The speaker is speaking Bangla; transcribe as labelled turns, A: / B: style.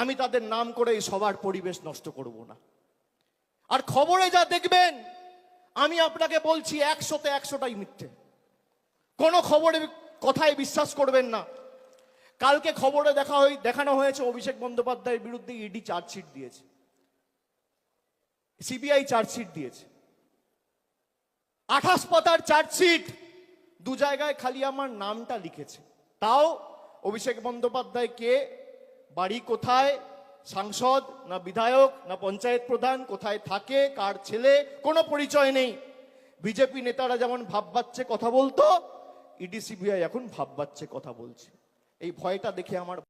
A: আমি তাদের নাম করে এই সবার পরিবেশ নষ্ট করব না। আর খবরে যা দেখবেন, আমি আপনাকে বলছি একশোতে একশোটাই মিথ্যে। কোনো খবরে কথায় বিশ্বাস করবেন না। কালকে খবরে দেখা হই, দেখানো হয়েছে অভিষেক বন্দ্যোপাধ্যায়ের বিরুদ্ধে ইডি চার্জশিট দিয়েছে। সিবিআই চার্জশিট দিয়েছে। আঠাশ পাতার চার্জশিট দু জায়গায় খালি আমার নামটা লিখেছে। তাও অভিষেক বন্দ্যোপাধ্যায় কে বাড়ি কোথায়? সাংসদ, না বিধায়ক, না পঞ্চায়েত প্রধান, কোথায় থাকে, কার ছেলে, কোনো পরিচয় নেই। বিজেপি নেতারা যেমন ভাববাচ্ছে কথা বলতো ইডিসিবিআই এখন ভাববাচ্ছে কথা বলছে। এই ভয়টা দেখে আমার